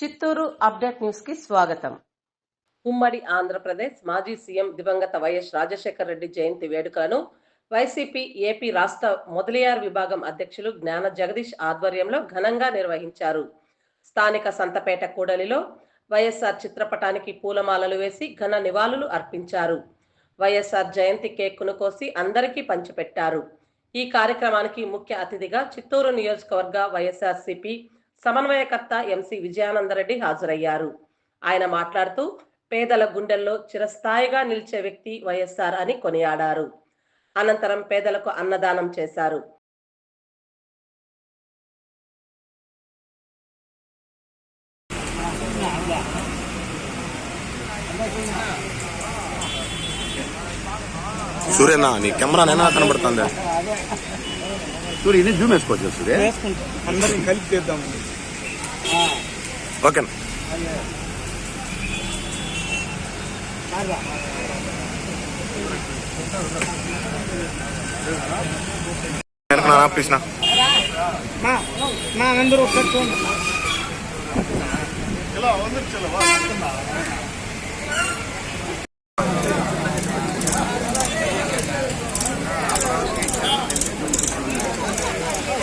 Chittoor update న్యూస్కి స్వాగతం. ఉమ్మడి ఆంధ్రప్రదేశ్ మాజీ సీఎం దివంగత వైఎస్ రాజశేఖర రెడ్డి జయంతి వేడుకలను వైసీపీ ఏపీ రాష్ట్ర మొదలియార్ విభాగం అధ్యక్షులు జ్ఞాన జగదీష్ ఆధ్వర్యంలో ఘనంగా నిర్వహించారు. స్థానిక సంతపేట కూడలిలో వైఎస్ఆర్ చిత్రపటానికి పూలమాలలు వేసి ఘన నివాళులు అర్పించారు. వైఎస్ఆర్ జయంతి కేక్ను కోసి అందరికీ పంచిపెట్టారు. ఈ కార్యక్రమానికి ముఖ్య అతిథిగా చిత్తూరు నియోజకవర్గ వైఎస్ఆర్సీపీ సమన్వయకర్త ఎంసి విజయానందరెడ్డి హాజరయ్యారు. ఆయన మాట్లాడుతూ పేదల గుండెల్లో చిరస్థాయిగా నిలిచే వ్యక్తి వైఎస్ఆర్ అని కొనియాడారు. అనంతరం పేదలకు అన్నదానం చేశారు. సూర్యన్న నీ కెమెరా నైనా కనబడుతుంది? సూర్య ఇది జూమ్ వేసుకోవచ్చు సూర్య? అందరిని కలిపి చేద్దాం. ఓకే కృష్ణ మా మా అందరూ ఒకసారి చూడండి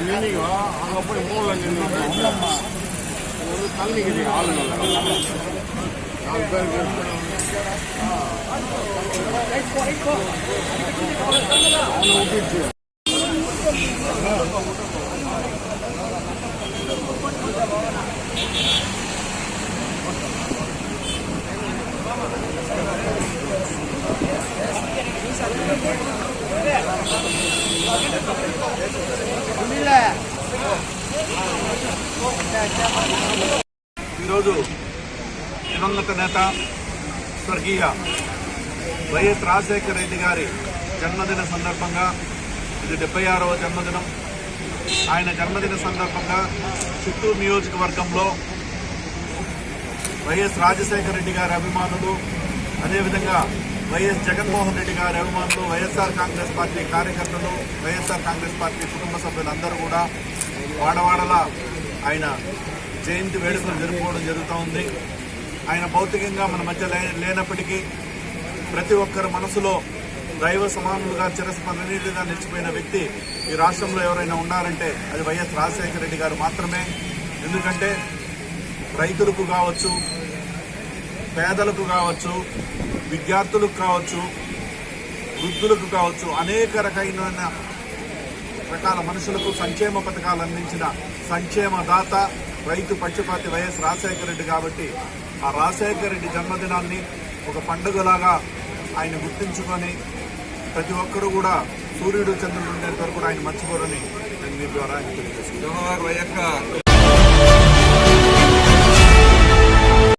நின்னீங்க அங்கே போய் மூணில் நின்று ஒரு தள்ளிக்கிறீங்க ஆளுங்க நாலு பேருக்கு ఈరోజు దివంగత నేత స్వర్గీయ వైఎస్ రాజశేఖర రెడ్డి గారి జన్మదిన సందర్భంగా ఇది డెబ్బై ఆరవ జన్మదినం. ఆయన జన్మదిన సందర్భంగా చిత్తూరు నియోజకవర్గంలో వైఎస్ రాజశేఖర రెడ్డి గారి అభిమానులు అదేవిధంగా వైఎస్ జగన్మోహన్ రెడ్డి గారి అభిమానులు వైఎస్ఆర్ కాంగ్రెస్ పార్టీ కార్యకర్తలు వైఎస్ఆర్ కాంగ్రెస్ పార్టీ కుటుంబ సభ్యులందరూ కూడా వాడవాడలా ఆయన జయంతి వేడుకలు జరుపుకోవడం జరుగుతూ ఉంది. ఆయన భౌతికంగా మన మధ్య లే- లేనప్పటికీ ప్రతి ఒక్కరి మనసులో దైవ సమానులుగా చిరస్మరణీయులుగా నిలిచిపోయిన వ్యక్తి ఈ రాష్ట్రంలో ఎవరైనా ఉన్నారంటే అది వైఎస్ రాజశేఖర రెడ్డి గారు మాత్రమే. ఎందుకంటే రైతులకు కావచ్చు పేదలకు కావచ్చు విద్యార్థులకు కావచ్చు వృద్ధులకు కావచ్చు అనేక రకమైన రకాల మనుషులకు సంక్షేమ పథకాలు అందించిన సంక్షేమదాత రైతు పక్షపాతి వైఎస్ రాజశేఖర రెడ్డి కాబట్టి ఆ రాజశేఖర రెడ్డి జన్మదినాన్ని ఒక పండుగలాగా ఆయన గుర్తించుకొని ప్రతి ఒక్కరూ కూడా సూర్యుడు చంద్రుడు ఉండేంత వరకు కూడా ఆయన మర్చిపోరని నేను మీ ద్వారా తెలియజేస్తున్నాను.